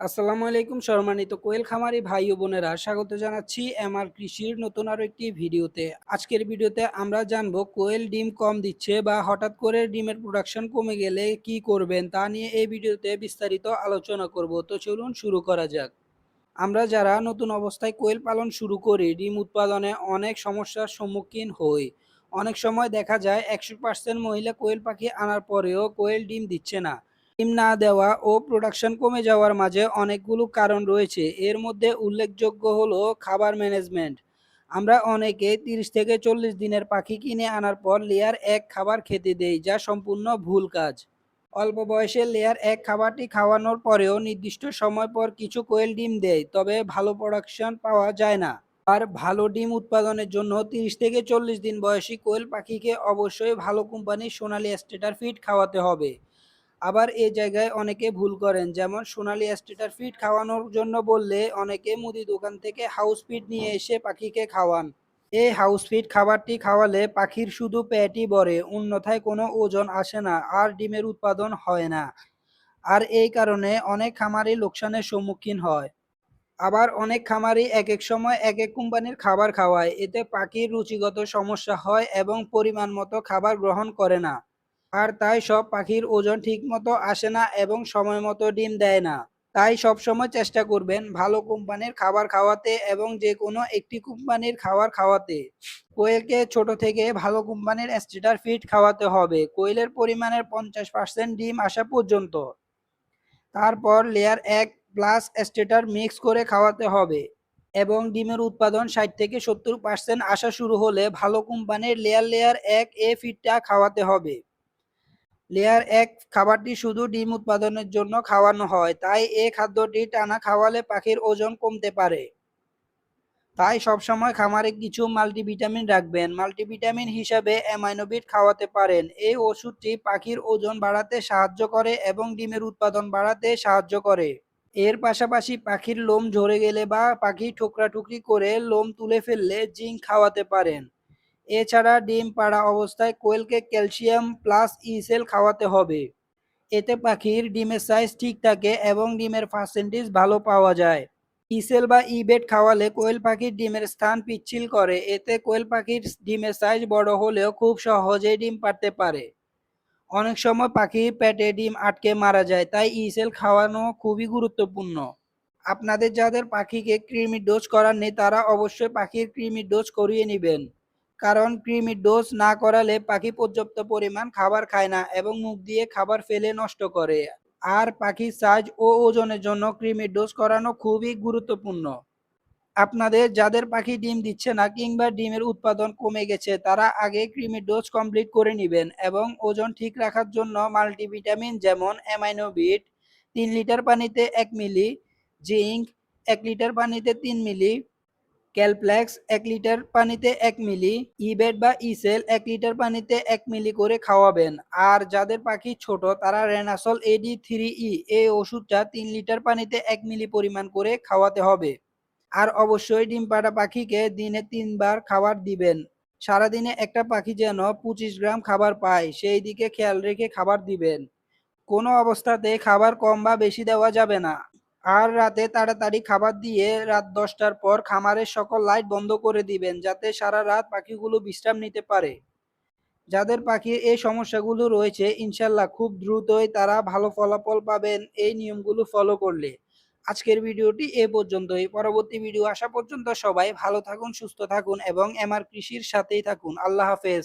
আসসালামু আলাইকুম সম্মানিত কোয়েল খামারি ভাই ও বোনেরা, স্বাগত জানাচ্ছি এমআর কৃষির নতুন আরও একটি ভিডিওতে। আজকের ভিডিওতে আমরা জানব কোয়েল ডিম কম দিচ্ছে বা হঠাৎ করে ডিমের প্রোডাকশন কমে গেলে কি করবেন তা নিয়ে এই ভিডিওতে বিস্তারিত আলোচনা করব। তো চলুন শুরু করা যাক। আমরা যারা নতুন অবস্থায় কোয়েল পালন শুরু করি, ডিম উৎপাদনে অনেক সমস্যার সম্মুখীন হই। অনেক সময় দেখা যায় একশো পার্সেন্ট মহিলা কোয়েল পাখি আনার পরেও কোয়েল ডিম দিচ্ছে না। ডিম না দেওয়া ও প্রোডাকশন কমে যাওয়ার মাঝে অনেকগুলো কারণ রয়েছে। এর মধ্যে উল্লেখযোগ্য হলো খাবার ম্যানেজমেন্ট আমরা অনেকে তিরিশ থেকে চল্লিশ দিনের পাখি কিনে আনার পর লেয়ার এক খাবার খেতে দেই, যা সম্পূর্ণ ভুল কাজ। অল্প বয়সে লেয়ার এক খাবারটি খাওয়ানোর পরেও নির্দিষ্ট সময় পর কিছু কোয়েল ডিম দেয়, তবে ভালো প্রোডাকশন পাওয়া যায় না। আর ভালো ডিম উৎপাদনের জন্য তিরিশ থেকে চল্লিশ দিন বয়সী কোয়েল পাখিকে অবশ্যই ভালো কোম্পানির সোনালী স্টেটার ফিড খাওয়াতে হবে। আবার এই জায়গায় অনেকে ভুল করেন। যেমন সোনালি স্টেটার ফিড খাওয়ানোর জন্য বললে অনেকে মুদি দোকান থেকে হাউস ফিড নিয়ে এসে পাখিকে খাওয়ান। এই হাউস ফিড খাবারটি খাওয়ালে পাখির শুধু পেটই বড়ে অন্যথায় কোনো ওজন আসে না আর ডিমের উৎপাদন হয় না। আর এই কারণে অনেক খামারি লোকসানের সম্মুখীন হয়। আবার অনেক খামারি এক এক সময় এক এক কোম্পানির খাবার খাওয়ায়। এতে পাখির রুচিগত সমস্যা হয় এবং পরিমাণ মতো খাবার গ্রহণ করে না। আর তাই সব পাখির ওজন ঠিকমতো আসে না এবং সময় মতো ডিম দেয় না। তাই সবসময় চেষ্টা করবেন ভালো কোম্পানির খাবার খাওয়াতে এবং যে কোনো একটি কোম্পানির খাবার খাওয়াতে। কোয়েলকে ছোট থেকে ভালো কোম্পানির স্টেটার ফিড খাওয়াতে হবে। কোয়েলের পরিমাণের পঞ্চাশ পার্সেন্ট ডিম আসা পর্যন্ত। তারপর লেয়ার এক প্লাস স্টেটার মিক্স করে খাওয়াতে হবে এবং ডিমের উৎপাদন ষাট থেকে সত্তর পার্সেন্ট আসা শুরু হলে ভালো কোম্পানির লেয়ার লেয়ার এক এ ফিডটা খাওয়াতে হবে। লেয়ার এক খাবারটি শুধু ডিম উৎপাদনের জন্য খাওয়ানো হয়, তাই এ খাদ্যটি টানা খাওয়ালে পাখির ওজন কমতে পারে। তাই সবসময় খামারে কিছু মাল্টিভিটামিন রাখবেন। মাল্টিভিটামিন হিসাবে অ্যামাইনোবিট খাওয়াতে পারেন। এই ওষুধটি পাখির ওজন বাড়াতে সাহায্য করে এবং ডিমের উৎপাদন বাড়াতে সাহায্য করে। এর পাশাপাশি পাখির লোম ঝরে গেলে বা পাখি ঠোকরাঠুকরি করে লোম তুলে ফেললে জিঙ্ক খাওয়াতে পারেন। এছাড়া ডিম পাড়া অবস্থায় কোয়েলকে ক্যালসিয়াম প্লাস ইসেল খাওয়াতে হবে। এতে পাখির ডিমের সাইজ ঠিক থাকে এবং ডিমের পার্সেন্টেজ ভালো পাওয়া যায়। ইসেল বা ইবেট খাওয়ালে কোয়েল পাখির ডিমের স্থান পিচ্ছিল করে। এতে কোয়েল পাখির ডিমের সাইজ বড় হলেও খুব সহজেই ডিম পারতে পারে। অনেক সময় পাখির পেটে ডিম আটকে মারা যায়, তাই ইসেল খাওয়ানো খুবই গুরুত্বপূর্ণ। আপনাদের যাদের পাখিকে কৃমি ডোজ করার নেই, তারা অবশ্যই পাখির কৃমি ডোজ করিয়ে নেবেন। কারণ কৃমির ডোজ না করালে পাখি পর্যাপ্ত পরিমাণ খাবার খায় না এবং মুখ দিয়ে খাবার ফেলে নষ্ট করে। আর পাখির সাইজ ও ওজনের জন্য কৃমির ডোজ করানো খুবই গুরুত্বপূর্ণ। আপনাদের যাদের পাখি ডিম দিচ্ছে না কিংবা ডিমের উৎপাদন কমে গেছে, তারা আগে কৃমির ডোজ কমপ্লিট করে নেবেন এবং ওজন ঠিক রাখার জন্য মাল্টিভিটামিন যেমন অ্যামাইনোবিট, তিন লিটার পানিতে এক মিলি, জিঙ্ক এক লিটার পানিতে তিন মিলি ক্যালপ্লেক্স এক লিটার পানিতে এক মিলি ইবেট বা ইসেল এক লিটার পানিতে এক মিলি করে খাওয়াবেন। আর যাদের পাখি ছোট, তারা রেনাসল এডি থ্রি ই এই ওষুধটা তিন লিটার পানিতে এক মিলি পরিমাণ করে খাওয়াতে হবে। আর অবশ্যই ডিম পাড়া পাখিকে দিনে তিনবার খাবার দিবেন। সারাদিনে একটা পাখি যেন পঁচিশ গ্রাম খাবার পায়, সেই দিকে খেয়াল রেখে খাবার দিবেন। কোনো অবস্থাতে খাবার কম বা বেশি দেওয়া যাবে না। আর রাতে তাড়াতাড়ি খাবার দিয়ে রাত দশটার পর খামারের সকল লাইট বন্ধ করে দিবেন, যাতে সারা রাত পাখিগুলো বিশ্রাম নিতে পারে। যাদের পাখির এই সমস্যাগুলো রয়েছে, ইনশাল্লাহ খুব দ্রুতই তারা ভালো ফলাফল পাবেন এই নিয়মগুলো ফলো করলে। আজকের ভিডিওটি এ পর্যন্তই। পরবর্তী ভিডিও আসা পর্যন্ত সবাই ভালো থাকুন, সুস্থ থাকুন এবং এমআর কৃষির সাথেই থাকুন। আল্লাহ হাফেজ।